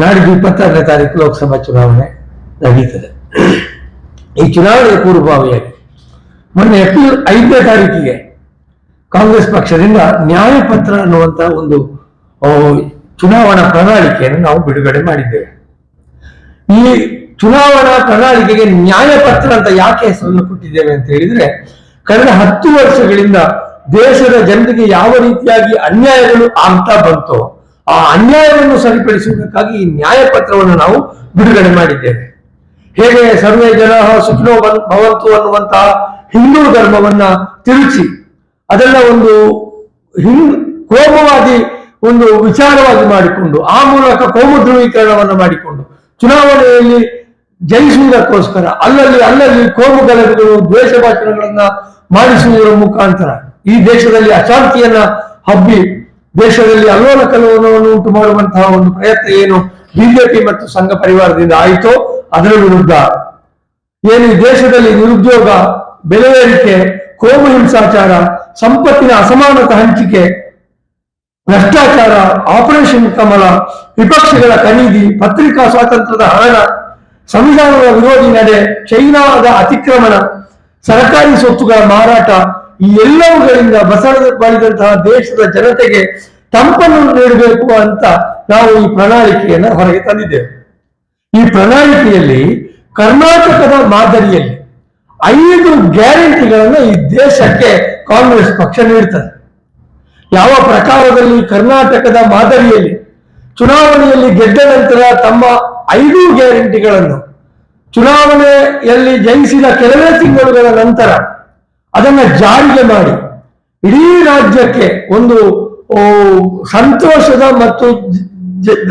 ನಾಡಿದ್ದು ಇಪ್ಪತ್ತಾರನೇ ತಾರೀಕು ಲೋಕಸಭಾ ಚುನಾವಣೆ ನಡೀತದೆ ಈ ಚುನಾವಣೆಯ ಪೂರ್ವಭಾವಿಯಾಗಿ ಮೊನ್ನೆ ಏಪ್ರಿಲ್ ಐದನೇ ತಾರೀಕಿಗೆ ಕಾಂಗ್ರೆಸ್ ಪಕ್ಷದಿಂದ ನ್ಯಾಯಪತ್ರ ಅನ್ನುವಂತಹ ಒಂದು ಚುನಾವಣಾ ಪ್ರಣಾಳಿಕೆಯನ್ನು ನಾವು ಬಿಡುಗಡೆ ಮಾಡಿದ್ದೇವೆ. ಈ ಚುನಾವಣಾ ಪ್ರಣಾಳಿಕೆಗೆ ನ್ಯಾಯಪತ್ರ ಅಂತ ಯಾಕೆ ಹೆಸರನ್ನು ಕೊಟ್ಟಿದ್ದೇವೆ ಅಂತ ಹೇಳಿದ್ರೆ, ಕಳೆದ ಹತ್ತು ವರ್ಷಗಳಿಂದ ದೇಶದ ಜನರಿಗೆ ಯಾವ ರೀತಿಯಾಗಿ ಅನ್ಯಾಯಗಳು ಆಗ್ತಾ ಬಂತೋ ಆ ಅನ್ಯಾಯವನ್ನು ಸರಿಪಡಿಸುವುದಕ್ಕಾಗಿ ಈ ನ್ಯಾಯಪತ್ರವನ್ನು ನಾವು ಬಿಡುಗಡೆ ಮಾಡಿದ್ದೇವೆ. ಹೇಗೆ ಸರ್ವೇ ಜನ ಸುಖಿನೋ ಭವ- ಭವಂತು ಅನ್ನುವಂತಹ ಹಿಂದೂ ಧರ್ಮವನ್ನ ತಿರುಚಿ, ಅದೆಲ್ಲ ಒಂದು ಹಿಂದ್, ಕೋಮವಾದಿ ಒಂದು ವಿಚಾರವಾಗಿ ಮಾಡಿಕೊಂಡು, ಆ ಮೂಲಕ ಕೋಮು ಧ್ರುವೀಕರಣವನ್ನು ಮಾಡಿಕೊಂಡು, ಚುನಾವಣೆಯಲ್ಲಿ ಜಯಿಸುವುದಕ್ಕೋಸ್ಕರ ಅಲ್ಲಲ್ಲಿ ಅಲ್ಲಲ್ಲಿ ಕೋಮು ಗಲಭೆಗಳು, ದ್ವೇಷ ಭಾಷಣಗಳನ್ನ ಮಾಡಿಸುವುದರ ಮುಖಾಂತರ ಈ ದೇಶದಲ್ಲಿ ಅಶಾಂತಿಯನ್ನ ಹಬ್ಬಿ ದೇಶದಲ್ಲಿ ಅಲ್ಲೋಲ ಕಲೋಲವನ್ನು ಉಂಟು ಮಾಡುವಂತಹ ಒಂದು ಪ್ರಯತ್ನ ಏನು ಬಿಜೆಪಿ ಮತ್ತು ಸಂಘ ಪರಿವಾರದಿಂದ ಆಯಿತೋ ಅದರ ವಿರುದ್ಧ. ಏನು ದೇಶದಲ್ಲಿ ನಿರುದ್ಯೋಗ ಬೆಲೆ ಏರಿಕೆ ಕೋಮು ಹಿಂಸಾಚಾರ, ಸಂಪತ್ತಿನ ಅಸಮಾನತೆ ಹಂಚಿಕೆ, ಭ್ರಷ್ಟಾಚಾರ, ಆಪರೇಷನ್ ಕಮಲ, ವಿಪಕ್ಷಗಳ ಖರೀದಿ, ಪತ್ರಿಕಾ ಸ್ವಾತಂತ್ರ್ಯದ ಹರಣ, ಸಂವಿಧಾನದ ವಿರೋಧಿ ನಡೆ, ಚೈನಾದ ಅತಿಕ್ರಮಣ, ಸರ್ಕಾರಿ ಸ್ವತ್ತುಗಳ ಮಾರಾಟ ಈ ಎಲ್ಲವುಗಳಿಂದ ಬಸಳ ಬಾಳಿದಂತಹ ದೇಶದ ಜನತೆಗೆ ತಂಪನ್ನು ನೀಡಬೇಕು ಅಂತ ನಾವು ಈ ಪ್ರಣಾಳಿಕೆಯನ್ನು ಹೊರಗೆ ತಂದಿದ್ದೇವೆ. ಈ ಪ್ರಣಾಳಿಕೆಯಲ್ಲಿ ಕರ್ನಾಟಕದ ಮಾದರಿಯಲ್ಲಿ ಐದು ಗ್ಯಾರಂಟಿಗಳನ್ನು ಈ ದೇಶಕ್ಕೆ ಕಾಂಗ್ರೆಸ್ ಪಕ್ಷ ನೀಡುತ್ತದೆ ಯಾವ ಪ್ರಕಾರದಲ್ಲಿ ಕರ್ನಾಟಕದ ಮಾದರಿಯಲ್ಲಿ ಚುನಾವಣೆಯಲ್ಲಿ ಗೆದ್ದ ನಂತರ ತಮ್ಮ ಐದು ಗ್ಯಾರಂಟಿಗಳನ್ನು ಚುನಾವಣೆಯಲ್ಲಿ ಜಯಿಸಿದ ಕೆಲವೇ ತಿಂಗಳುಗಳ ನಂತರ ಅದನ್ನ ಜಾರಿಗೆ ಮಾಡಿ. ಇಡೀ ರಾಜ್ಯಕ್ಕೆ ಒಂದು ಸಂತೋಷದ ಮತ್ತು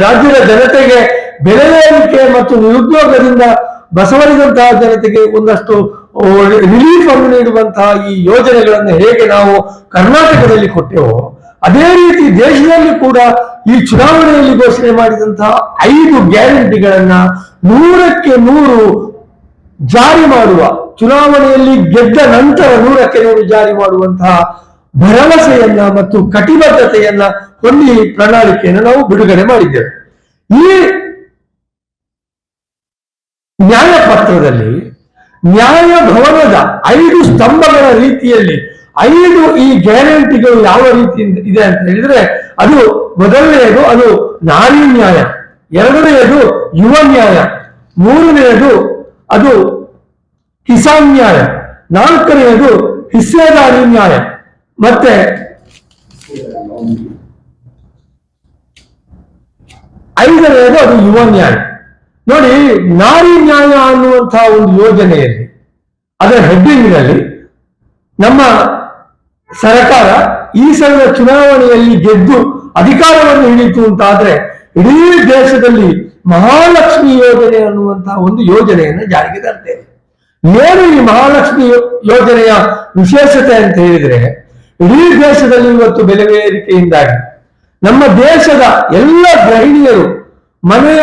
ರಾಜ್ಯದ ಜನತೆಗೆ ಏರಿಕೆ ಮತ್ತು ನಿರುದ್ಯೋಗದಿಂದ ಬಸವರಿದಂತಹ ಜನತೆಗೆ ಒಂದಷ್ಟು ರಿಲೀಫ್ ಅನ್ನು ನೀಡುವಂತಹ ಈ ಯೋಜನೆಗಳನ್ನು ಹೇಗೆ ನಾವು ಕರ್ನಾಟಕದಲ್ಲಿ ಕೊಟ್ಟೆವೋ, ಅದೇ ರೀತಿ ದೇಶದಲ್ಲಿ ಕೂಡ ಈ ಚುನಾವಣೆಯಲ್ಲಿ ಘೋಷಣೆ ಮಾಡಿದಂತಹ ಐದು ಗ್ಯಾರಂಟಿಗಳನ್ನ ನೂರಕ್ಕೆ ನೂರು ಜಾರಿ ಮಾಡುವ ಚುನಾವಣೆಯಲ್ಲಿ ಗೆದ್ದ ನಂತರ ನೂರಕ್ಕೆ ನೂರು ಜಾರಿ ಮಾಡುವಂತಹ ಭರವಸೆಯನ್ನ ಮತ್ತು ಕಟಿಬದ್ಧತೆಯನ್ನ ಹೊಂದಿ ಪ್ರಣಾಳಿಕೆಯನ್ನು ನಾವು ಬಿಡುಗಡೆ ಮಾಡಿದ್ದೇವೆ. ಈ ನ್ಯಾಯಪತ್ರದಲ್ಲಿ ನ್ಯಾಯ ಭವನದ ಐದು ಸ್ತಂಭಗಳ ರೀತಿಯಲ್ಲಿ ಐದು ಈ ಗ್ಯಾರಂಟಿಗಳು ಯಾವ ರೀತಿ ಇದೆ ಅಂತ ಹೇಳಿದ್ರೆ ಅದು ಮೊದಲನೆಯದು ಅದು ನಾರಿ ನ್ಯಾಯ, ಎರಡನೆಯದು ಯುವ ನ್ಯಾಯ, ಮೂರನೆಯದು ಅದು ಕಿಸಾನ್ ನ್ಯಾಯ. ನಾಲ್ಕನೆಯದು ಹಿಸ್ಸೇದಾರಿ ನ್ಯಾಯ. ಮತ್ತೆ ಐದನೆಯದು ಅದು ಯುವ ನ್ಯಾಯ. ನೋಡಿ, ನಾರಿ ನ್ಯಾಯ ಅನ್ನುವಂತಹ ಒಂದು ಯೋಜನೆಯಲ್ಲಿ ಅದರ ಹೆಡ್ಡಿಂಗ್ನಲ್ಲಿ ನಮ್ಮ ಸರ್ಕಾರ ಈ ಸಲದ ಚುನಾವಣೆಯಲ್ಲಿ ಗೆದ್ದು ಅಧಿಕಾರವನ್ನು ಹಿಡಿತು ಅಂತಾದ್ರೆ ಇಡೀ ದೇಶದಲ್ಲಿ ಮಹಾಲಕ್ಷ್ಮಿ ಯೋಜನೆ ಅನ್ನುವಂತಹ ಒಂದು ಯೋಜನೆಯನ್ನು ಜಾರಿಗೆ ತರ್ತೇವೆ. ಏನು ಈ ಮಹಾಲಕ್ಷ್ಮಿ ಯೋಜನೆಯ ವಿಶೇಷತೆ ಅಂತ ಹೇಳಿದ್ರೆ, ಇಡೀ ದೇಶದಲ್ಲಿ ಇವತ್ತು ಬೆಲೆ ಏರಿಕೆಯಿಂದಾಗಿ ನಮ್ಮ ದೇಶದ ಎಲ್ಲ ಗೃಹಿಣಿಯರು ಮನೆಯ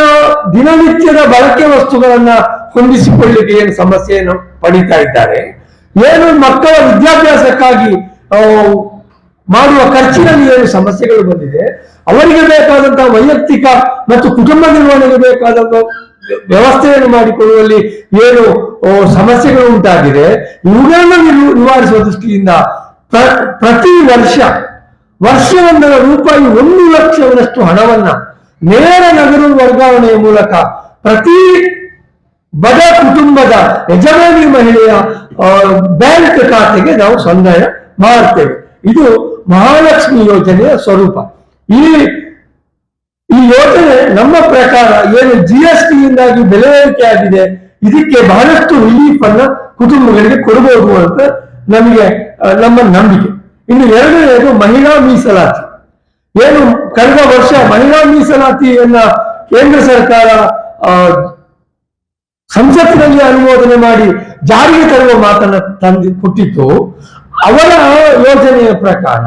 ದಿನನಿತ್ಯದ ಬಳಕೆ ವಸ್ತುಗಳನ್ನ ಹೊಂದಿಸಿಕೊಳ್ಳಿಕ್ಕೆ ಏನು ಸಮಸ್ಯೆಯನ್ನು ಪಡೀತಾ ಇದ್ದಾರೆ. ಏನು ಮಕ್ಕಳ ವಿದ್ಯಾಭ್ಯಾಸಕ್ಕಾಗಿ ಮಾಡುವ ಖರ್ಚಿನಲ್ಲಿ ಏನು ಸಮಸ್ಯೆಗಳು ಬಂದಿದೆ, ಅವರಿಗೆ ಬೇಕಾದಂತಹ ವೈಯಕ್ತಿಕ ಮತ್ತು ಕುಟುಂಬ ನಿರ್ವಹಣೆಗೆ ಬೇಕಾದಂತಹ ವ್ಯವಸ್ಥೆಯನ್ನು ಮಾಡಿಕೊಳ್ಳುವಲ್ಲಿ ಏನು ಸಮಸ್ಯೆಗಳು ಉಂಟಾಗಿದೆ. ಇವುಗಳನ್ನು ನಿವಾರಿಸುವ ದೃಷ್ಟಿಯಿಂದ ಪ್ರ- ಪ್ರತಿ ವರ್ಷ ವರ್ಷವೊಂದರ ರೂಪಾಯಿ ಒಂದು ಲಕ್ಷದಷ್ಟು ಹಣವನ್ನ ನೇರ ನಗರು ವರ್ಗಾವಣೆಯ ಮೂಲಕ ಪ್ರತಿ ಬಡ ಕುಟುಂಬದ ಯಜಮಾನಿ ಮಹಿಳೆಯ ಬ್ಯಾಂಕ್ ಖಾತೆಗೆ ನಾವು ಸಂದಾಯ ಮಾಡ್ತೇವೆ. ಇದು ಮಹಾಲಕ್ಷ್ಮಿ ಯೋಜನೆಯ ಸ್ವರೂಪ. ಈ ಈ ಯೋಜನೆ ನಮ್ಮ ಪ್ರಕಾರ ಏನು ಜಿ ಎಸ್ ಟಿ ಯಿಂದಾಗಿ ಬೆಲೆ ಏರಿಕೆ ಆಗಿದೆ, ಇದಕ್ಕೆ ಬಹಳಷ್ಟು ರಿಲೀಫ್ ಅನ್ನ ಕುಟುಂಬಗಳಿಗೆ ಕೊಡಬಹುದು ಅಂತ ನಮಗೆ ನಮ್ಮ ನಂಬಿಕೆ. ಇನ್ನು ಎರಡನೆಯದು ಮಹಿಳಾ ಮೀಸಲಾತಿ. ಏನು ಕಳೆದ ವರ್ಷ ಮಹಿಳಾ ಮೀಸಲಾತಿಯನ್ನ ಕೇಂದ್ರ ಸರ್ಕಾರ ಸಂಸತ್ತಿನಲ್ಲಿ ಅನುಮೋದನೆ ಮಾಡಿ ಜಾರಿಗೆ ತರುವ ಮಾತನ್ನ ತಂದು ಕೊಟ್ಟಿತ್ತು ಅವರ ಯೋಜನೆಯ ಪ್ರಕಾರ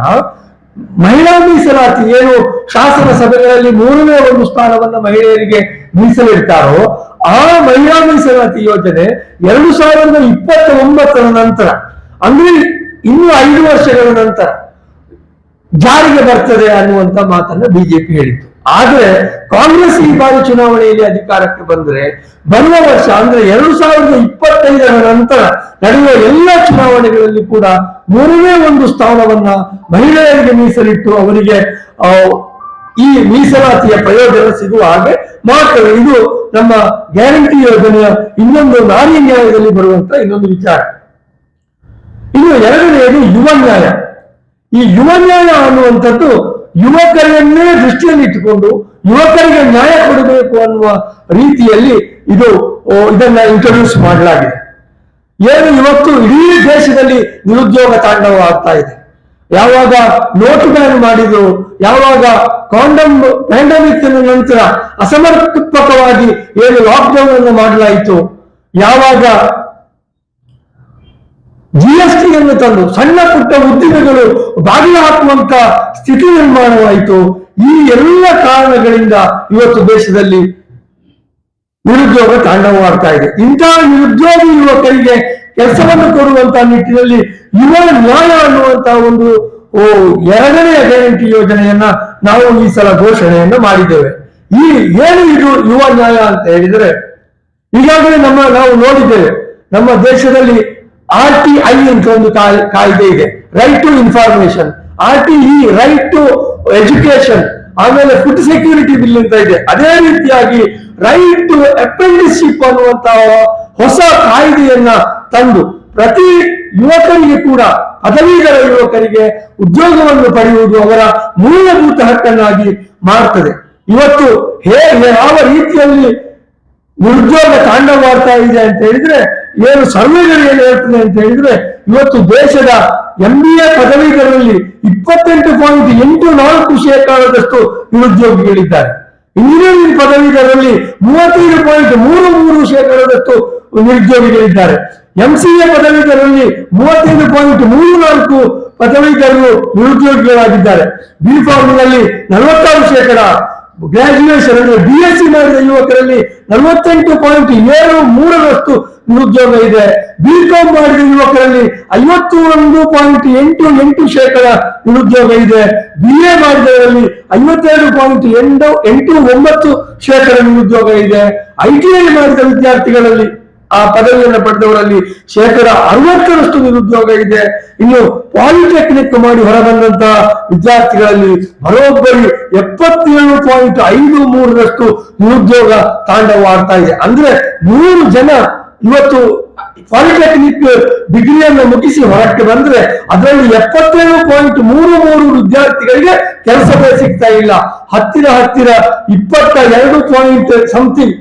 ಮಹಿಳಾ ಮೀಸಲಾತಿ ಏನು ಶಾಸನ ಸಭೆಗಳಲ್ಲಿ ಮೂರನೇ ಒಂದು ಸ್ಥಾನವನ್ನ ಮಹಿಳೆಯರಿಗೆ ಮೀಸಲಿಡ್ತಾರೋ, ಆ ಮಹಿಳಾ ಮೀಸಲಾತಿ ಯೋಜನೆ ಎರಡು ಸಾವಿರದ ಇಪ್ಪತ್ತ ಒಂಬತ್ತರ ನಂತರ, ಅಂದ್ರೆ ಇನ್ನು ಐದು ವರ್ಷಗಳ ನಂತರ ಜಾರಿಗೆ ಬರ್ತದೆ ಅನ್ನುವಂತ ಮಾತನ್ನ ಬಿಜೆಪಿ ಹೇಳಿತ್ತು. ಆದ್ರೆ ಕಾಂಗ್ರೆಸ್ ಈ ಬಾರಿ ಚುನಾವಣೆಯಲ್ಲಿ ಅಧಿಕಾರಕ್ಕೆ ಬಂದ್ರೆ ಬರುವ ವರ್ಷ ಅಂದ್ರೆ ಎರಡು ಸಾವಿರದ ಇಪ್ಪತ್ತೈದರ ನಂತರ ನಡೆಯುವ ಎಲ್ಲ ಚುನಾವಣೆಗಳಲ್ಲಿ ಕೂಡ ಮೂರನೇ ಒಂದು ಸ್ಥಾನವನ್ನ ಮಹಿಳೆಯರಿಗೆ ಮೀಸಲಿಟ್ಟು ಅವರಿಗೆ ಈ ಮೀಸಲಾತಿಯ ಪ್ರಯೋಜನ ಸಿಗುವ ಹಾಗೆ ಮಾತ್ರ ಇದು ನಮ್ಮ ಗ್ಯಾರಂಟಿ ಯೋಜನೆಯ ಇನ್ನೊಂದು ನಾರಿ ನ್ಯಾಯದಲ್ಲಿ ಬರುವಂತ ಇನ್ನೊಂದು ವಿಚಾರ. ಇನ್ನು ಎರಡನೆಯದು ಯುವ ನ್ಯಾಯ. ಈ ಯುವ ನ್ಯಾಯ ಅನ್ನುವಂಥದ್ದು ಯುವಕರನ್ನೇ ದೃಷ್ಟಿಯಲ್ಲಿ ಇಟ್ಟುಕೊಂಡು ಯುವಕರಿಗೆ ನ್ಯಾಯ ಕೊಡಬೇಕು ಅನ್ನುವ ರೀತಿಯಲ್ಲಿ ಇದು ಇದನ್ನ ಇಂಟ್ರೊಡ್ಯೂಸ್ ಮಾಡಲಾಗಿದೆ. ಏನು ಇವತ್ತು ಇಡೀ ದೇಶದಲ್ಲಿ ನಿರುದ್ಯೋಗ ತಾಂಡವ ಆಗ್ತಾ ಇದೆ. ಯಾವಾಗ ನೋಟು ಬ್ಯಾನ್ ಮಾಡಿದ್ರು, ಯಾವಾಗ ಕಾಂಡಮ್ ಪ್ಯಾಂಡಮಿಕ್ ನಂತರ ಅಸಮರ್ಪಕವಾಗಿ ಏನು ಲಾಕ್ಡೌನ್ ಅನ್ನು ಮಾಡಲಾಯಿತು, ಯಾವಾಗ ಜಿ ಎಸ್ ಟಿಯನ್ನು ತಂದು ಸಣ್ಣ ಪುಟ್ಟ ಉದ್ದಿಮೆಗಳು ಬಾಗಿಲು ಹಾಕುವಂತ ಸ್ಥಿತಿ ನಿರ್ಮಾಣವಾಯಿತು. ಈ ಎಲ್ಲ ಕಾರಣಗಳಿಂದ ಇವತ್ತು ದೇಶದಲ್ಲಿ ನಿರುದ್ಯೋಗ ತಾಂಡವವಾಡ್ತಾ ಇದೆ. ಇಂತಹ ನಿರುದ್ಯೋಗಿ ಯುವಕರಿಗೆ ಕೆಲಸವನ್ನು ಕೊಡುವಂತಹ ನಿಟ್ಟಿನಲ್ಲಿ ಯುವ ನ್ಯಾಯ ಅನ್ನುವಂತಹ ಒಂದು ಎರಡನೇ ಗ್ಯಾರಂಟಿ ಯೋಜನೆಯನ್ನ ನಾವು ಈ ಸಲ ಘೋಷಣೆಯನ್ನು ಮಾಡಿದ್ದೇವೆ. ಈ ಏನು ಇದು ಯುವ ನ್ಯಾಯ ಅಂತ ಹೇಳಿದರೆ, ಈಗಾಗಲೇ ನಮ್ಮ ನಾವು ನೋಡಿದ್ದೇವೆ, ನಮ್ಮ ದೇಶದಲ್ಲಿ ಆರ್ ಟಿ ಐ ಅಂತ ಒಂದು ಕಾಯ್- ಕಾಯ್ದೆ ಇದೆ. Right to information R T I right to education ಆಮೇಲೆ ಫುಡ್ ಸೆಕ್ಯೂರಿಟಿ ಬಿಲ್ ಅಂತ ಇದೆ. ಅದೇ ರೀತಿಯಾಗಿ ರೈಟ್ ಟು ಅಪ್ರೆಂಟಿಸ್ಶಿಪ್ ಅನ್ನುವಂತಹ ಹೊಸ ಕಾಯ್ದೆಯನ್ನ ತಂದು ಪ್ರತಿ ಯುವಕರಿಗೆ ಕೂಡ, ಪದವೀಧರ ಯುವಕರಿಗೆ ಉದ್ಯೋಗವನ್ನು ಪಡೆಯುವುದು ಅವರ ಮೂಲಭೂತ ಹಕ್ಕನ್ನಾಗಿ ಮಾಡ್ತದೆ. ಇವತ್ತು ಹೇಗೆ ಯಾವ ರೀತಿಯಲ್ಲಿ ನಿರುದ್ಯೋಗ ತಾಂಡವಾಡ್ತಾ ಇದೆ ಅಂತ ಹೇಳಿದ್ರೆ ಏನು ಸರ್ವೇಗಳು ಹೇಳ್ತದೆ ಅಂತ ಹೇಳಿದ್ರೆ, ಇವತ್ತು ದೇಶದ ಎಂ ಬಿ ಎ ಪದವೀಧರರಲ್ಲಿ ಇಪ್ಪತ್ತೆಂಟು ಪಾಯಿಂಟ್ ಎಂಟು ನಾಲ್ಕು ಶೇಕಡದಷ್ಟು ನಿರುದ್ಯೋಗಿಗಳಿದ್ದಾರೆ. ಇಂಜಿನಿಯರಿಂಗ್ ಪದವೀಧರರಲ್ಲಿ ಮೂವತ್ತೈದು ಪಾಯಿಂಟ್ ಮೂರು ಮೂರು ಶೇಕಡದಷ್ಟು ನಿರುದ್ಯೋಗಿಗಳಿದ್ದಾರೆ. ಎಂ ಸಿ ಎ ಪದವೀಧರರಲ್ಲಿ ಮೂವತ್ತೈದು ಪಾಯಿಂಟ್ ಮೂರು ನಾಲ್ಕು ಪದವೀಧರರು ನಿರುದ್ಯೋಗಿಗಳಾಗಿದ್ದಾರೆ. ಬಿ ಫಾರ್ಮ್ನಲ್ಲಿ ನಲವತ್ತಾರು ಶೇಕಡ ಗ್ರಾಜುಯೇಷನ್ ಅಂದ್ರೆ ಬಿ ಎಸ್ ಸಿ ಮಾಡಿದ ಯುವಕರಲ್ಲಿ ನಲವತ್ತೆಂಟು ಪಾಯಿಂಟ್ ಏಳು ಮೂರರಷ್ಟು ನಿರುದ್ಯೋಗ ಇದೆ. ಬಿ ಕಾಮ್ ಮಾಡಿದ ಯುವಕರಲ್ಲಿ ಐವತ್ತು ಒಂದು ಪಾಯಿಂಟ್ ಎಂಟು ಎಂಟು ಶೇಕಡ ನಿರುದ್ಯೋಗ ಇದೆ. ಬಿ ಎ ಮಾಡಿದವರಲ್ಲಿ ಐವತ್ತೆರಡು ಪಾಯಿಂಟ್ ಎಂಟು ಎಂಟು ಒಂಬತ್ತು ಶೇಕಡ ನಿರುದ್ಯೋಗ ಇದೆ. ಐ ಟಿ ಐ ಮಾಡಿದ ವಿದ್ಯಾರ್ಥಿಗಳಲ್ಲಿ ಆ ಪದವಿಯನ್ನು ಪಡೆದವರಲ್ಲಿ ಶೇಕಡ ಅರವತ್ತರಷ್ಟು ನಿರುದ್ಯೋಗ ಇದೆ. ಇನ್ನು ಪಾಲಿಟೆಕ್ನಿಕ್ ಮಾಡಿ ಹೊರಬಂದಂತಹ ವಿದ್ಯಾರ್ಥಿಗಳಲ್ಲಿ ಬರೋಬ್ಬರಿ ಎಪ್ಪತ್ತೇಳು ಪಾಯಿಂಟ್ ಐದು ಮೂರರಷ್ಟು ನಿರುದ್ಯೋಗ ತಾಂಡವವಾಡ್ತಾ ಇದೆ. ಅಂದ್ರೆ ಮೂರು ಜನ ಇವತ್ತು ಪಾಲಿಟೆಕ್ನಿಕ್ ಡಿಗ್ರಿಯನ್ನು ಮುಗಿಸಿ ಹೊರಕ್ಕೆ ಬಂದ್ರೆ ಅದರಲ್ಲಿ ಎಪ್ಪತ್ತೇಳು ಪಾಯಿಂಟ್ ಮೂರು ಮೂರು ವಿದ್ಯಾರ್ಥಿಗಳಿಗೆ ಕೆಲಸವೇ ಸಿಗ್ತಾ ಇಲ್ಲ. ಹತ್ತಿರ ಹತ್ತಿರ ಇಪ್ಪತ್ತ ಎರಡು ಪಾಯಿಂಟ್ ಸಮಥಿಂಗ್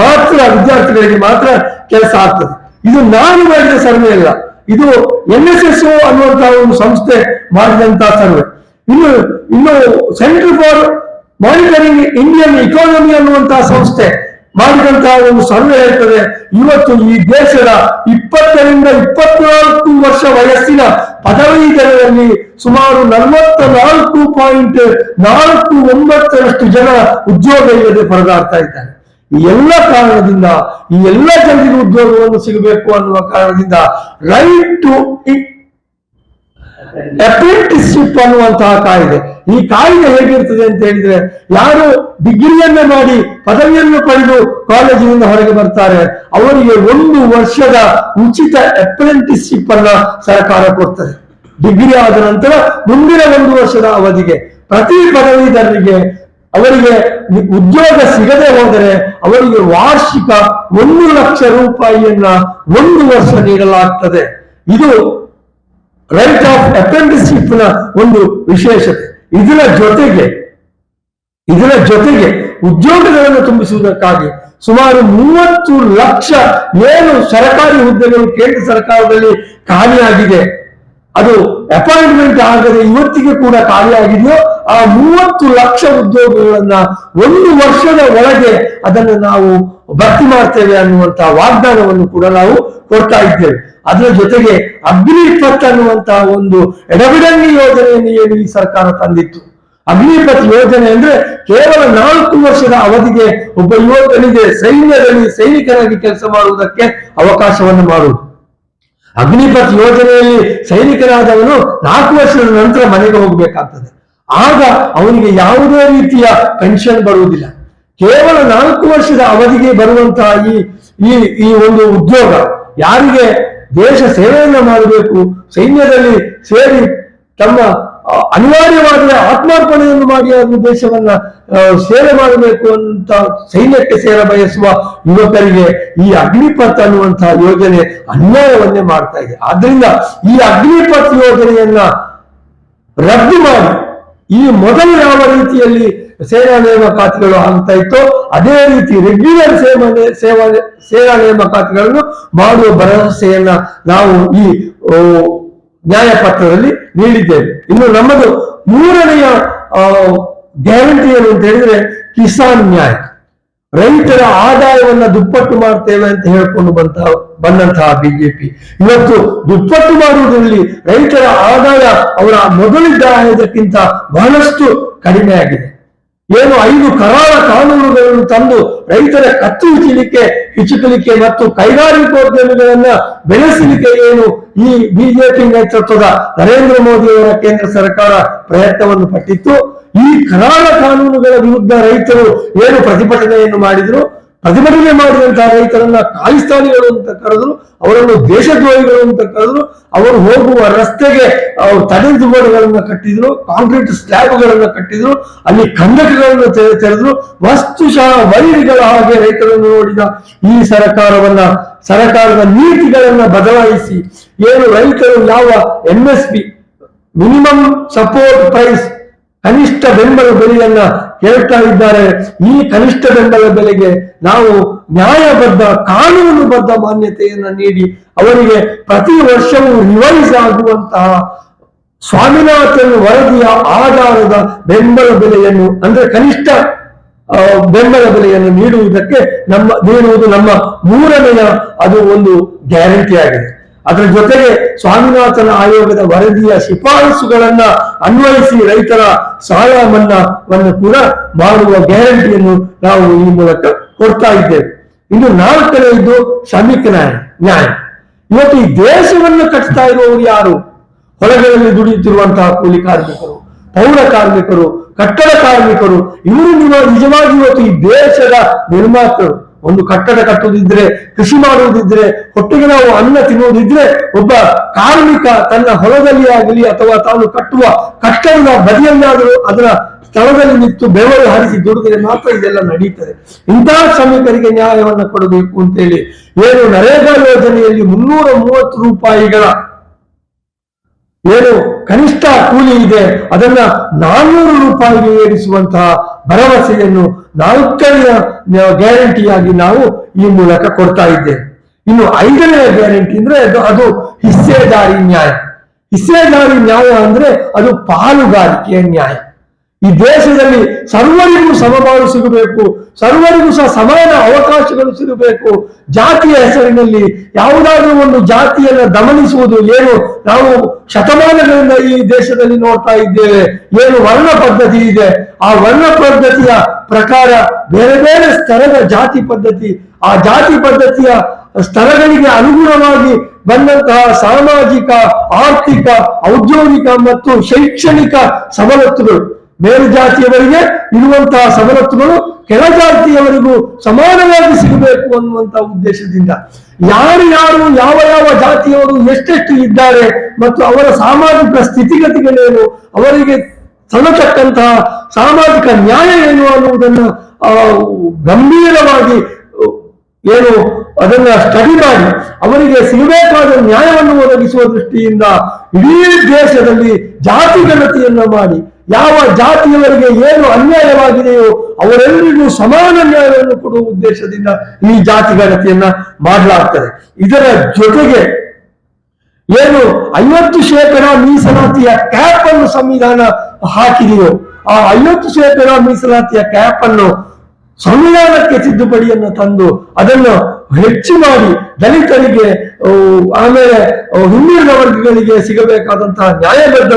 ಮಾತ್ರ ವಿದ್ಯಾರ್ಥಿಗಳಿಗೆ ಮಾತ್ರ ಕೆಲಸ ಆಗ್ತದೆ. ಇದು ನಾನು ಮಾಡಿದ ಸರ್ವೆ ಅಲ್ಲ. ಇದು ಎನ್ ಎಸ್ ಎಸ್ ಅನ್ನುವಂತಹ ಒಂದು ಸಂಸ್ಥೆ ಮಾಡಿದಂತಹ ಸರ್ವೆ. ಇನ್ನು ಇನ್ನು centre for monitoring Indian economy ಅನ್ನುವಂತಹ ಸಂಸ್ಥೆ ಮಾಡಿದಂತಹ ಒಂದು ಸರ್ವೆ ಹೇಳ್ತದೆ ಇವತ್ತು ಈ ದೇಶದ ಇಪ್ಪತ್ತರಿಂದ ಇಪ್ಪತ್ನಾಲ್ಕು ವರ್ಷ ವಯಸ್ಸಿನ ಪದವೀಧರರಲ್ಲಿ ಸುಮಾರು ನಲವತ್ತ ನಾಲ್ಕು ಪಾಯಿಂಟ್ ನಾಲ್ಕು ಒಂಬತ್ತರಷ್ಟು ಜನ ಉದ್ಯೋಗ ಇಲ್ಲದೆ ಪರದಾಡ್ತಾ ಇದ್ದಾರೆ. ಈ ಎಲ್ಲ ಕಾರಣದಿಂದ, ಈ ಎಲ್ಲ ಜನರಿಗೆ ಉದ್ಯೋಗವನ್ನು ಸಿಗಬೇಕು ಅನ್ನುವ ಕಾರಣದಿಂದ ರೈಟ್ ಟು ಅಪ್ರೆಂಟಿಸ್ಶಿಪ್ ಅನ್ನುವಂತಹ ಕಾಯಿದೆ. ಈ ಕಾಯಿದೆ ಹೇಗಿರ್ತದೆ ಅಂತ ಹೇಳಿದ್ರೆ, ಯಾರು ಡಿಗ್ರಿಯನ್ನ ಮಾಡಿ ಪದವಿಯನ್ನು ಪಡೆದು ಕಾಲೇಜಿನಿಂದ ಹೊರಗೆ ಬರ್ತಾರೆ, ಅವರಿಗೆ ಒಂದು ವರ್ಷದ ಉಚಿತ ಅಪ್ರೆಂಟಿಸ್ಶಿಪ್ ಅನ್ನ ಸರ್ಕಾರ ಕೊಡ್ತದೆ. ಡಿಗ್ರಿ ಆದ ನಂತರ ಮುಂದಿನ ಒಂದು ವರ್ಷದ ಅವಧಿಗೆ ಪ್ರತಿ ಪದವೀಧರರಿಗೆ ಅವರಿಗೆ ಉದ್ಯೋಗ ಸಿಗದೆ ಹೋದರೆ ಅವರಿಗೆ ವಾರ್ಷಿಕ ಒಂದು ಲಕ್ಷ ರೂಪಾಯಿಯನ್ನ ಒಂದು ವರ್ಷ ನೀಡಲಾಗ್ತದೆ. ಇದು ರೈಟ್ ಆಫ್ ಅಪ್ರೆಂಟಿಸ್ಶಿಪ್ನ ಒಂದು ವಿಶೇಷತೆ. ಇದರ ಜೊತೆಗೆ ಇದರ ಜೊತೆಗೆ ಉದ್ಯೋಗಗಳನ್ನು ತುಂಬಿಸುವುದಕ್ಕಾಗಿ ಸುಮಾರು ಮೂವತ್ತು ಲಕ್ಷ ಏನು ಸರ್ಕಾರಿ ಹುದ್ದೆಗಳು ಕೇಂದ್ರ ಸರ್ಕಾರದಲ್ಲಿ ಖಾಲಿಯಾಗಿದೆ. ಅದು ಅಪಾಯಿಂಟ್ಮೆಂಟ್ ಆಗದೆ ಇವತ್ತಿಗೆ ಕೂಡ ಖಾಲಿಯಾಗಿದೆಯೋ ಆ ಮೂವತ್ತು ಲಕ್ಷ ಉದ್ಯೋಗಗಳನ್ನ ಒಂದು ವರ್ಷದ ಒಳಗೆ ಅದನ್ನು ನಾವು ಭರ್ತಿ ಮಾಡ್ತೇವೆ ಅನ್ನುವಂತಹ ವಾಗ್ದಾನವನ್ನು ಕೂಡ ನಾವು ಕೊಡ್ತಾ ಇದ್ದೇವೆ. ಅದರ ಜೊತೆಗೆ ಅಗ್ನಿ ಪಥ್ ಅನ್ನುವಂತಹ ಒಂದು ಎಡಬಿಡಂಗಿ ಯೋಜನೆಯನ್ನು ಏನು ಈ ಸರ್ಕಾರ ತಂದಿತ್ತು. ಅಗ್ನಿಪಥ್ ಯೋಜನೆ ಅಂದ್ರೆ ಕೇವಲ ನಾಲ್ಕು ವರ್ಷದ ಅವಧಿಗೆ ಒಬ್ಬ ಯುವಕನಿಗೆ ಸೈನ್ಯದಲ್ಲಿ ಸೈನಿಕರಾಗಿ ಕೆಲಸ ಮಾಡುವುದಕ್ಕೆ ಅವಕಾಶವನ್ನು ಮಾಡುವುದು. ಅಗ್ನಿಪಥ್ ಯೋಜನೆಯಲ್ಲಿ ಸೈನಿಕರಾದವನು ನಾಲ್ಕು ವರ್ಷದ ನಂತರ ಮನೆಗೆ ಹೋಗಬೇಕಾಗ್ತದೆ. ಆಗ ಅವನಿಗೆ ಯಾವುದೇ ರೀತಿಯ ಪೆನ್ಷನ್ ಬರುವುದಿಲ್ಲ. ಕೇವಲ ನಾಲ್ಕು ವರ್ಷದ ಅವಧಿಗೆ ಬರುವಂತಹ ಈ ಈ ಒಂದು ಉದ್ಯೋಗ ಯಾರಿಗೆ ದೇಶ ಸೇವೆಯನ್ನ ಮಾಡಬೇಕು, ಸೈನ್ಯದಲ್ಲಿ ಸೇರಿ ತಮ್ಮ ಅನಿವಾರ್ಯವಾದರೆ ಆತ್ಮಾರ್ಪಣೆಯನ್ನು ಮಾಡಿ ಅದು ದೇಶವನ್ನ ಸೇವೆ ಮಾಡಬೇಕು ಅಂತ ಸೈನ್ಯಕ್ಕೆ ಸೇರ ಬಯಸುವ ಯುವಕರಿಗೆ ಈ ಅಗ್ನಿಪಥ್ ಅನ್ನುವಂತಹ ಯೋಜನೆ ಅನ್ಯಾಯವನ್ನೇ ಮಾಡ್ತಾ ಇದೆ. ಆದ್ರಿಂದ ಈ ಅಗ್ನಿಪಥ್ ಯೋಜನೆಯನ್ನ ರದ್ದು ಮಾಡಿ ಈ ಮೊದಲು ಯಾವ ರೀತಿಯಲ್ಲಿ ಸೇನಾ ನೇಮಕಾತಿಗಳು ಆಗ್ತಾ ಇತ್ತೋ, ಅದೇ ರೀತಿ ರೆಗ್ಯುಲರ್ ಸೇವಾ ಸೇವಾ ಸೇನಾ ನೇಮಕಾತಿಗಳನ್ನು ಮಾಡುವ ಭರವಸೆಯನ್ನ ನಾವು ಈ ನ್ಯಾಯಪತ್ರದಲ್ಲಿ ನೀಡಿದ್ದೇವೆ. ಇನ್ನು ನಮ್ಮದು ಮೂರನೆಯ ಗ್ಯಾರಂಟಿ ಏನು ಅಂತ ಹೇಳಿದ್ರೆ ಕಿಸಾನ್ ನ್ಯಾಯ. ರೈತರ ಆದಾಯವನ್ನ ದುಪ್ಪಟ್ಟು ಮಾಡ್ತೇವೆ ಅಂತ ಹೇಳ್ಕೊಂಡು ಬಂತ, ಬಂದಂತಹ ಬಿಜೆಪಿ. ಇವತ್ತು ದುಪ್ಪಟ್ಟು ಮಾಡುವುದರಲ್ಲಿ ರೈತರ ಆದಾಯ ಅವರ ಮೊದಲಿದ್ದ ಆದಾಯಕ್ಕಿಂತ ಬಹಳಷ್ಟು ಕಡಿಮೆ ಆಗಿದೆ. ಏನು ಐದು ಕರಾಳ ಕಾನೂನುಗಳನ್ನು ತಂದು ರೈತರ ಕತ್ತು ಹಿಚ್ಚಲಿಕ್ಕೆ ಹಿಚುಕಲಿಕೆ ಮತ್ತು ಕೈಗಾರಿಕೋದ್ಯಮಿಗಳನ್ನ ಬೆಳೆಸಲಿಕ್ಕೆ ಏನು ಈ ಬಿಜೆಪಿ ನೇತೃತ್ವದ ನರೇಂದ್ರ ಮೋದಿ ಅವರ ಕೇಂದ್ರ ಸರ್ಕಾರ ಪ್ರಯತ್ನವನ್ನು ಪಟ್ಟಿತ್ತು. ಈ ಕರಾಳ ಕಾನೂನುಗಳ ವಿರುದ್ಧ ರೈತರು ಏನು ಪ್ರತಿಭಟನೆಯನ್ನು ಮಾಡಿದ್ರು? ಪ್ರತಿಭಟನೆ ಮಾಡಿದಂತಹ ರೈತರನ್ನ ಖಾಲಿಸ್ತಾನಿಗಳು ಅಂತ ಕರೆದ್ರು, ಅವರನ್ನು ದೇಶದ್ರೋಹಿಗಳು ಅಂತ ಕರೆದ್ರು, ಅವರು ಹೋಗುವ ರಸ್ತೆಗೆ ಅವ್ರು ತಡೆದುಗೋಡುಗಳನ್ನ ಕಟ್ಟಿದ್ರು, ಕಾಂಕ್ರೀಟ್ ಸ್ಲ್ಯಾಬ್ಗಳನ್ನ ಕಟ್ಟಿದ್ರು, ಅಲ್ಲಿ ಕಂದಕಗಳನ್ನು ತೆರೆ ತೆರೆದ್ರು. ವಸ್ತುಶಃ ವೈರಿಗಳ ಹಾಗೆ ರೈತರನ್ನು ನೋಡಿದ ಈ ಸರ್ಕಾರವನ್ನ, ಸರ್ಕಾರದ ನೀತಿಗಳನ್ನ ಬದಲಾಯಿಸಿ ಏನು ರೈತರು ಯಾವ M S P minimum support price ಕನಿಷ್ಠ ಬೆಂಬಲ ಬೆಲೆಯನ್ನ ಕೇಳ್ತಾ ಇದ್ದಾರೆ, ಈ ಕನಿಷ್ಠ ಬೆಂಬಲ ಬೆಲೆಗೆ ನಾವು ನ್ಯಾಯಬದ್ಧ, ಕಾನೂನುಬದ್ಧ ಮಾನ್ಯತೆಯನ್ನ ನೀಡಿ ಅವರಿಗೆ ಪ್ರತಿ ವರ್ಷವೂ ರಿವೈಸ್ ಆಗುವಂತಹ ಸ್ವಾಮಿನಾಥನ್ ವರದಿಯ ಆಧಾರದ ಬೆಂಬಲ ಬೆಲೆಯನ್ನು, ಅಂದ್ರೆ ಕನಿಷ್ಠ ಬೆಂಬಲ ಬೆಲೆಯನ್ನು ನೀಡುವುದಕ್ಕೆ ನಮ್ಮ, ನೀಡುವುದು ನಮ್ಮ ಮೂರನೆಯ, ಅದು ಒಂದು ಗ್ಯಾರಂಟಿ ಆಗಿದೆ. ಅದರ ಜೊತೆಗೆ ಸ್ವಾಮಿನಾಥನ ಆಯೋಗದ ವರದಿಯ ಶಿಫಾರಸುಗಳನ್ನ ಅನ್ವಯಿಸಿ ರೈತರ ಸಾಲ ಮನ್ನಾವನ್ನು ಕೂಡ ಮಾಡುವ ಗ್ಯಾರಂಟಿಯನ್ನು ನಾವು ಈ ಮೂಲಕ ಕೊಡ್ತಾ ಇದ್ದೇವೆ. ಇನ್ನು ನಾಲ್ಕನೆಯದು ಶ್ರಮಿಕ ನ್ಯಾಯ. ನ್ಯಾಯ. ಇವತ್ತು ಈ ದೇಶವನ್ನು ಕಟ್ತಾ ಇರುವವರು ಯಾರು? ಹೊಲಗಳಲ್ಲಿ ದುಡಿಯುತ್ತಿರುವಂತಹ ಕೂಲಿ ಕಾರ್ಮಿಕರು, ಪೌರ ಕಾರ್ಮಿಕರು, ಕಟ್ಟಡ ಕಾರ್ಮಿಕರು, ಇವರು ನಿಜವಾಗಿ ಇವತ್ತು ಈ ದೇಶದ ನಿರ್ಮಾತೃರು. ಒಂದು ಕಟ್ಟಡ ಕಟ್ಟುವುದಿದ್ರೆ ಕೃಷಿ ಮಾಡುವುದಿದ್ರೆ ಹೊಟ್ಟೆಗೆ ನಾವು ಅನ್ನ ತಿನ್ನುವುದಿದ್ರೆ ಒಬ್ಬ ಕಾರ್ಮಿಕ ತನ್ನ ಹೊಲದಲ್ಲಿ ಆಗಲಿ ಅಥವಾ ತಾನು ಕಟ್ಟುವ ಕಟ್ಟಡದ ಬದಿಯಲ್ಲಾದರೂ ಅದರ ಸ್ಥಳದಲ್ಲಿ ನಿಂತು ಬೆವರು ಹರಿಸಿ ದುಡಿದರೆ ಮಾತ್ರ ಇದೆಲ್ಲ ನಡೀತದೆ. ಇಂತಹ ಶ್ರಮಿಕರಿಗೆ ನ್ಯಾಯವನ್ನು ಕೊಡಬೇಕು ಅಂತ ಹೇಳಿ ಏನು ನರೇಗಾ ಯೋಜನೆಯಲ್ಲಿ ಮುನ್ನೂರ ಮೂವತ್ತು ರೂಪಾಯಿಗಳ ಏನು ಕನಿಷ್ಠ ಕೂಲಿ ಇದೆ, ಅದನ್ನ ನಾನ್ನೂರು ರೂಪಾಯಿಗೆ ಏರಿಸುವಂತಹ ಭರವಸೆಯನ್ನು ನಾಲ್ಕನೆಯ ಗ್ಯಾರಂಟಿಯಾಗಿ ನಾವು ಈ ಮೂಲಕ ಕೊಡ್ತಾ ಇದ್ದೇವೆ. ಇನ್ನು ಐದನೆಯ ಗ್ಯಾರಂಟಿ ಅಂದ್ರೆ ಅದು ಅದು ಹಿಸ್ಸೆದಾರಿ ನ್ಯಾಯ. ಹಿಸ್ಸೆದಾರಿ ನ್ಯಾಯ ಅಂದ್ರೆ ಅದು ಪಾಲುಗಾರಿಕೆಯ ನ್ಯಾಯ. ಈ ದೇಶದಲ್ಲಿ ಸರ್ವರಿಗೂ ಸಮಬಾಳು ಸಿಗಬೇಕು, ಸರ್ವರಿಗೂ ಸಹ ಸಮಾನ ಅವಕಾಶಗಳು ಸಿಗಬೇಕು. ಜಾತಿಯ ಹೆಸರಿನಲ್ಲಿ ಯಾವುದಾದ್ರೂ ಒಂದು ಜಾತಿಯನ್ನು ದಮನಿಸುವುದು ಏನು? ನಾವು ಶತಮಾನಗಳಿಂದ ಈ ದೇಶದಲ್ಲಿ ನೋಡ್ತಾ ಇದ್ದೇವೆ. ಏನು ವರ್ಣ ಪದ್ಧತಿ ಇದೆ? ಆ ವರ್ಣ ಪದ್ಧತಿಯ ಪ್ರಕಾರ ಬೇರೆ ಬೇರೆ ಸ್ತರದ ಜಾತಿ ಪದ್ಧತಿ, ಆ ಜಾತಿ ಪದ್ಧತಿಯ ಸ್ಥಳಗಳಿಗೆ ಅನುಗುಣವಾಗಿ ಬಂದಂತಹ ಸಾಮಾಜಿಕ, ಆರ್ಥಿಕ, ಔದ್ಯೋಗಿಕ ಮತ್ತು ಶೈಕ್ಷಣಿಕ ಸವಲತ್ತುಗಳು. ಮೇಲ್ಜಾತಿಯವರಿಗೆ ಇರುವಂತಹ ಸವಲತ್ತುಗಳು ಕೆಳಜಾತಿಯವರಿಗೂ ಸಮಾನವಾಗಿ ಸಿಗಬೇಕು ಅನ್ನುವಂತಹ ಉದ್ದೇಶದಿಂದ ಯಾರು ಯಾರು ಯಾವ ಯಾವ ಜಾತಿಯವರು ಎಷ್ಟೆಷ್ಟು ಇದ್ದಾರೆ ಮತ್ತು ಅವರ ಸಾಮಾಜಿಕ ಸ್ಥಿತಿಗತಿಗಳೇನು ಅವರಿಗೆ ಸಲ್ಲತಕ್ಕಂತಹ ಸಾಮಾಜಿಕ ನ್ಯಾಯ ಏನು ಅನ್ನುವುದನ್ನು ಗಂಭೀರವಾಗಿ, ಏನು, ಅದನ್ನ ಸ್ಟಡಿ ಮಾಡಿ ಅವರಿಗೆ ಸಿಗಬೇಕಾದ ನ್ಯಾಯವನ್ನು ಒದಗಿಸುವ ದೃಷ್ಟಿಯಿಂದ ಇಡೀ ದೇಶದಲ್ಲಿ ಜಾತಿ ಗಣತಿಯನ್ನ ಮಾಡಿ ಯಾವ ಜಾತಿಯವರಿಗೆ ಏನು ಅನ್ಯಾಯವಾಗಿದೆಯೋ ಅವರೆಲ್ಲರಿಗೂ ಸಮಾನ ನ್ಯಾಯವನ್ನು ಕೊಡುವ ಉದ್ದೇಶದಿಂದ ಈ ಜಾತಿ ಗಣತಿಯನ್ನ ಮಾಡಲಾಗ್ತದೆ. ಇದರ ಜೊತೆಗೆ ಏನು ಐವತ್ತು ಶೇಕಡ ಮೀಸಲಾತಿಯ ಕ್ಯಾಪ್ ಅನ್ನು ಸಂವಿಧಾನ ಹಾಕಿದೆಯೋ, ಆ ಐವತ್ತು ಶೇಕಡ ಮೀಸಲಾತಿಯ ಕ್ಯಾಪ್ ಅನ್ನು ಸಂವಿಧಾನಕ್ಕೆ ತಿದ್ದುಪಡಿಯನ್ನು ತಂದು ಅದನ್ನು ಹೆಚ್ಚು ಮಾಡಿ ದಲಿತರಿಗೆ ಆಮೇಲೆ ಹಿಂದುಳಿದ ವರ್ಗಗಳಿಗೆ ಸಿಗಬೇಕಾದಂತಹ ನ್ಯಾಯಬದ್ಧ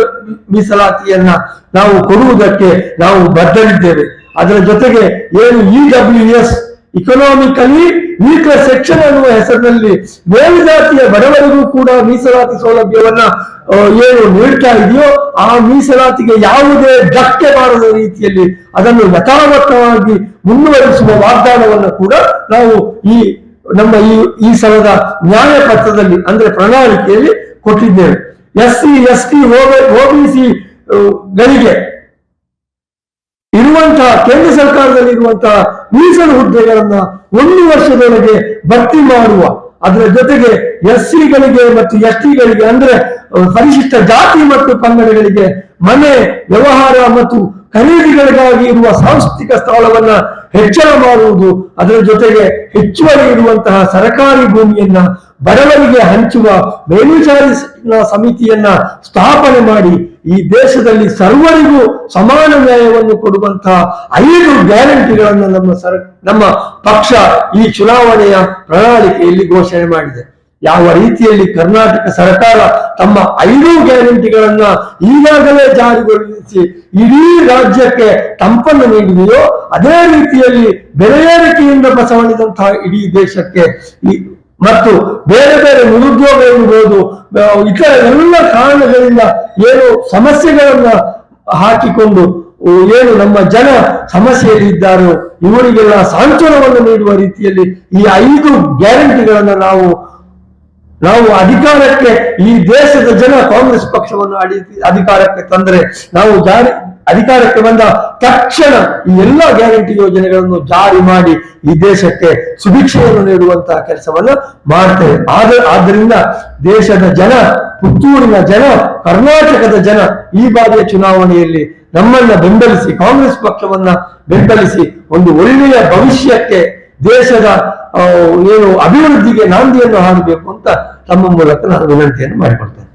ಮೀಸಲಾತಿಯನ್ನ ನಾವು ಕೊಡುವುದಕ್ಕೆ ನಾವು ಬದ್ಧರಿದ್ದೇವೆ. ಅದರ ಜೊತೆಗೆ ಏನು E W S economically weaker section ಅನ್ನುವ ಹೆಸರಿನಲ್ಲಿ ಮೇಲ್ಜಾತಿಯ ಬಡವರಿಗೂ ಕೂಡ ಮೀಸಲಾತಿ ಸೌಲಭ್ಯವನ್ನ ಏನು ನೀಡ್ತಾ ಇದೆಯೋ, ಆ ಮೀಸಲಾತಿಗೆ ಯಾವುದೇ ಧಕ್ಕೆ ಮಾಡದ ರೀತಿಯಲ್ಲಿ ಅದನ್ನು ಯಥಾವತ್ತವಾಗಿ ಮುಂದುವರಿಸುವ ವಾಗ್ದಾನವನ್ನು ಕೂಡ ನಾವು ಈ, ನಮ್ಮ ಈ ಈ ಸಲದ ನ್ಯಾಯ ಪತ್ರದಲ್ಲಿ ಅಂದ್ರೆ ಪ್ರಣಾಳಿಕೆಯಲ್ಲಿ ಕೊಟ್ಟಿದ್ದೇವೆ. S C, S T OBC ಗಳಿಗೆ ಇರುವಂತಹ ಕೇಂದ್ರ ಸರ್ಕಾರದಲ್ಲಿ ಇರುವಂತಹ ಮೀಸಲು ಹುದ್ದೆಗಳನ್ನ ಒಂದು ವರ್ಷದೊಳಗೆ ಭರ್ತಿ ಮಾಡುವ, ಅದರ ಜೊತೆಗೆ ಎಸ್ ಸಿಗಳಿಗೆ ಮತ್ತು ಎಸ್ ಟಿಗಳಿಗೆ ಅಂದ್ರೆ ಪರಿಶಿಷ್ಟ ಜಾತಿ ಮತ್ತು ಪಂಗಡಗಳಿಗೆ ಮನೆ, ವ್ಯವಹಾರ ಮತ್ತು ಖರೀದಿಗಳಿಗಾಗಿ ಇರುವ ಸಾಂಸ್ಕೃತಿಕ ಸ್ಥಳವನ್ನ ಹೆಚ್ಚಳ ಮಾಡುವುದು, ಅದರ ಜೊತೆಗೆ ಹೆಚ್ಚುವರಿ ಇರುವಂತಹ ಸರ್ಕಾರಿ ಭೂಮಿಯನ್ನ ಬಡವರಿಗೆ ಹಂಚುವ ಮೇಲ್ವಿಚಾರಿ ಸಮಿತಿಯನ್ನ ಸ್ಥಾಪನೆ ಮಾಡಿ ಈ ದೇಶದಲ್ಲಿ ಸರ್ವರಿಗೂ ಸಮಾನ ನ್ಯಾಯವನ್ನು ಕೊಡುವಂತಹ ಐದು ಗ್ಯಾರಂಟಿಗಳನ್ನು ನಮ್ಮ ಸರ್, ನಮ್ಮ ಪಕ್ಷ ಈ ಚುನಾವಣೆಯ ಪ್ರಣಾಳಿಕೆಯಲ್ಲಿ ಘೋಷಣೆ ಮಾಡಿದೆ. ಯಾವ ರೀತಿಯಲ್ಲಿ ಕರ್ನಾಟಕ ಸರ್ಕಾರ ತಮ್ಮ ಐದು ಗ್ಯಾರಂಟಿಗಳನ್ನ ಈಗಾಗಲೇ ಜಾರಿಗೊಳಿಸಿ ಇಡೀ ರಾಜ್ಯಕ್ಕೆ ತಂಪನ್ನು ನೀಡಿದೆಯೋ, ಅದೇ ರೀತಿಯಲ್ಲಿ ಬೆಲೆ ಏರಿಕೆಯಿಂದ ಬಸವಣಿದಂತಹ ಇಡೀ ದೇಶಕ್ಕೆ ಈ ಮತ್ತು ಬೇರೆ ಬೇರೆ ನಿರುದ್ಯೋಗ ಇರ್ಬೋದು ಇತರ ಎಲ್ಲ ಕಾರಣಗಳಿಂದ ಏನು ಸಮಸ್ಯೆಗಳನ್ನ ಹಾಕಿಕೊಂಡು ಏನು ನಮ್ಮ ಜನ ಸಮಸ್ಯೆಯಲ್ಲಿದ್ದಾರೋ ಇವರಿಗೆಲ್ಲ ಸಾಂತ್ವನವನ್ನು ನೀಡುವ ರೀತಿಯಲ್ಲಿ ಈ ಐದು ಗ್ಯಾರಂಟಿಗಳನ್ನ ನಾವು ನಾವು ಅಧಿಕಾರಕ್ಕೆ ಈ ದೇಶದ ಜನ ಕಾಂಗ್ರೆಸ್ ಪಕ್ಷವನ್ನು ಅಡಿ, ಅಧಿಕಾರಕ್ಕೆ ತಂದರೆ ನಾವು ಜಾರಿ ಅಧಿಕಾರಕ್ಕೆ ಬಂದ ತಕ್ಷಣ ಈ ಎಲ್ಲ ಗ್ಯಾರಂಟಿ ಯೋಜನೆಗಳನ್ನು ಜಾರಿ ಮಾಡಿ ಈ ದೇಶಕ್ಕೆ ಸುಭಿಕ್ಷೆಯನ್ನು ನೀಡುವಂತಹ ಕೆಲಸವನ್ನು ಮಾಡ್ತೇವೆ. ಆದ, ಆದ್ದರಿಂದ ದೇಶದ ಜನ, ಪುತ್ತೂರಿನ ಜನ, ಕರ್ನಾಟಕದ ಜನ ಈ ಬಾರಿಯ ಚುನಾವಣೆಯಲ್ಲಿ ನಮ್ಮನ್ನ ಬೆಂಬಲಿಸಿ, ಕಾಂಗ್ರೆಸ್ ಪಕ್ಷವನ್ನ ಬೆಂಬಲಿಸಿ ಒಂದು ಒಳ್ಳೆಯ ಭವಿಷ್ಯಕ್ಕೆ ದೇಶದ ಏನು ಅಭಿವೃದ್ಧಿಗೆ ನಾಂದಿಯನ್ನು ಹಾಡಬೇಕು ಅಂತ ತಮ್ಮ ಮೂಲಕ ನಾನು ವಿನಂತಿಯನ್ನು ಮಾಡಿಕೊಳ್ತೇನೆ.